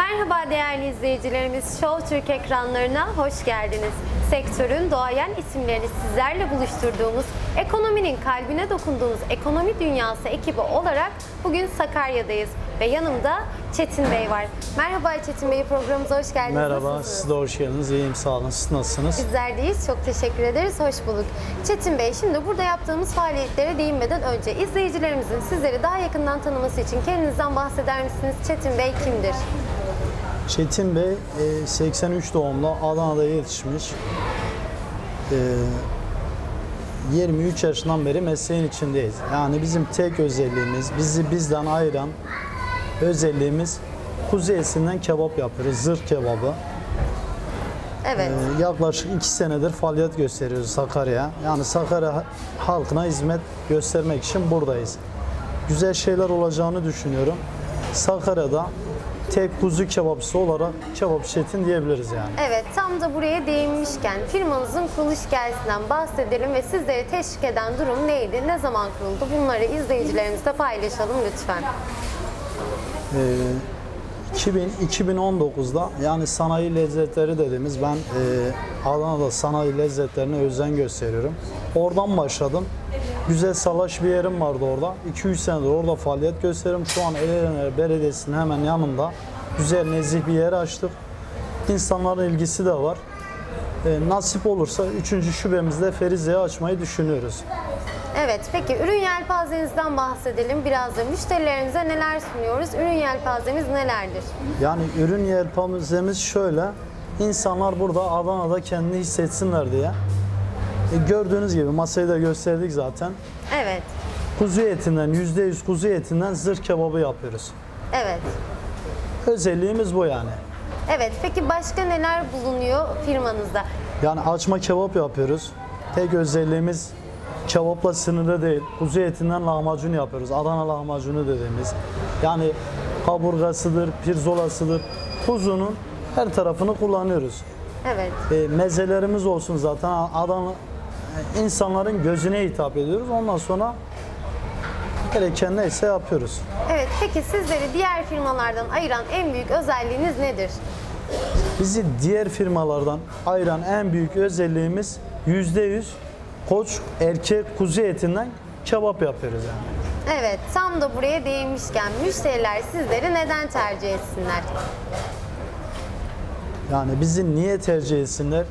Merhaba değerli izleyicilerimiz. Show Türk ekranlarına hoş geldiniz. Sektörün doğayan isimlerini sizlerle buluşturduğumuz, ekonominin kalbine dokunduğumuz Ekonomi Dünyası ekibi olarak bugün Sakarya'dayız. Ve yanımda Çetin Bey var. Merhaba Çetin Bey, programımıza hoş geldiniz. Merhaba, Nasılsınız? siz de hoş geldiniz. İyiyim, sağ olun. Siz nasılsınız? Bizler deyiz. Çok teşekkür ederiz. Hoş bulduk. Çetin Bey, şimdi burada yaptığımız faaliyetlere değinmeden önce izleyicilerimizin sizleri daha yakından tanıması için kendinizden bahseder misiniz? Çetin Bey kimdir? Çetin Bey, e, 83 doğumlu, Adana'da yetişmiş. E, 23 yaşından beri mesleğin içindeyiz. Yani bizim tek özelliğimiz, bizi bizden ayıran özelliğimiz kuzu etinden kebap yapıyoruz, zırh kebabı. Evet. E, yaklaşık 2 senedir faaliyet gösteriyoruz Sakarya. Yani Sakarya halkına hizmet göstermek için buradayız. Güzel şeyler olacağını düşünüyorum. Sakarya'da tek kuzu kebapçısı olarak kebap Çetin diyebiliriz yani. Evet, tam da buraya değinmişken firmanızın kuruluş hikayesinden bahsedelim ve sizleri teşvik eden durum neydi, ne zaman kuruldu? Bunları izleyicilerimizle paylaşalım lütfen. Ee, 2000, 2019'da yani sanayi lezzetleri dediğimiz ben e, Adana'da sanayi lezzetlerine özen gösteriyorum. Oradan başladım. Güzel salaş bir yerim vardı orada. 2-3 senedir orada faaliyet gösteriyorum. Şu an Ereğli Belediyesi'nin hemen yanında güzel nezih bir yer açtık. İnsanların ilgisi de var. E, nasip olursa 3. şubemizde Ferize'yi açmayı düşünüyoruz. Evet, peki ürün yelpazenizden bahsedelim. Biraz da müşterilerimize neler sunuyoruz? Ürün yelpazemiz nelerdir? Yani ürün yelpazemiz şöyle. İnsanlar burada Adana'da kendini hissetsinler diye. E, gördüğünüz gibi masayı da gösterdik zaten. Evet, Kuzu etinden, %100 kuzu etinden zırh kebabı yapıyoruz. evet. Özelliğimiz bu yani. Evet, peki başka neler bulunuyor firmanızda? Yani açma kebap yapıyoruz. Tek özelliğimiz kebapla sınırlı değil. Kuzu etinden lahmacun yapıyoruz. Adana lahmacunu dediğimiz. Yani kaburgasıdır, pirzolasıdır. Kuzunun her tarafını kullanıyoruz. Evet, E, mezelerimiz olsun zaten Adana insanların gözüne hitap ediyoruz. Ondan sonra gereken neyse yapıyoruz. evet. Peki sizleri diğer firmalardan ayıran en büyük özelliğiniz nedir? Bizi diğer firmalardan ayıran en büyük özelliğimiz %100 koç erkek kuzu etinden kebap yapıyoruz yani. Evet, tam da buraya değinmişken müşteriler sizleri neden tercih etsinler? Yani bizi niye tercih etsinler?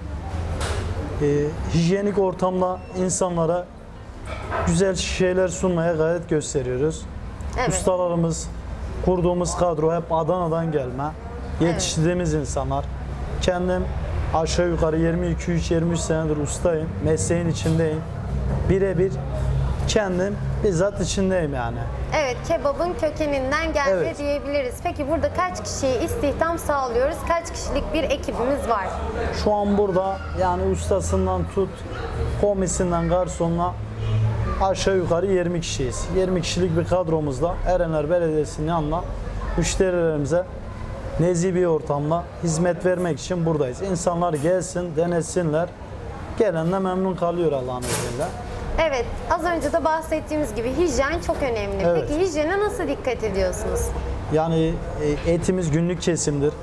E, hijyenik ortamda insanlara güzel şeyler sunmaya gayret gösteriyoruz. Evet. Ustalarımız, kurduğumuz kadro hep Adana'dan gelme. Yetiştirdiğimiz insanlar. Kendim aşağı yukarı 22-23 senedir ustayım. Mesleğin içindeyim. Birebir kendim bizzat içindeyim yani. Evet, kebabın kökeninden gelme Evet. diyebiliriz. Peki burada kaç kişiye istihdam sağlıyoruz? Kaç kişilik bir ekibimiz var? Şu an burada yani ustasından tut, komisinden garsonuna aşağı yukarı 20 kişiyiz. 20 kişilik bir kadromuzla Erenler Belediyesi'nin yanına müşterilerimize nezih bir ortamda hizmet vermek için buradayız. İnsanlar gelsin, denesinler. Gelen de memnun kalıyor Allah'ın izniyle. Evet, az önce de bahsettiğimiz gibi hijyen çok önemli. Evet. Peki hijyene nasıl dikkat ediyorsunuz? Yani e, etimiz günlük kesimdir.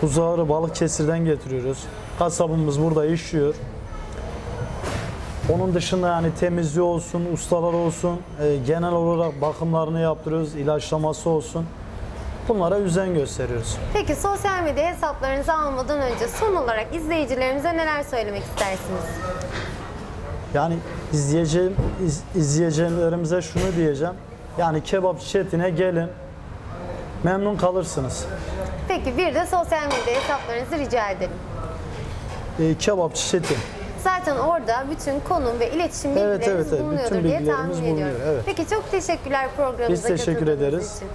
Kuzuları balık kesirden getiriyoruz. Kasabımız burada işliyor. Onun dışında yani temizliği olsun, ustalar olsun, e, genel olarak bakımlarını yaptırıyoruz, ilaçlaması olsun. Bunlara özen gösteriyoruz. Peki sosyal medya hesaplarınızı almadan önce son olarak izleyicilerimize neler söylemek istersiniz? Yani izleyeceğim, iz, izleyicilerimize şunu diyeceğim. Yani kebap çetine gelin, memnun kalırsınız. Peki bir de sosyal medya hesaplarınızı rica edelim. E, kebapçı Çetin. Zaten orada bütün konum ve iletişim Evet, bilgileriniz evet, evet. bulunuyordur Bütün diye tahmin ediyorum. evet. Peki çok teşekkürler programımıza Biz teşekkür ederiz. için.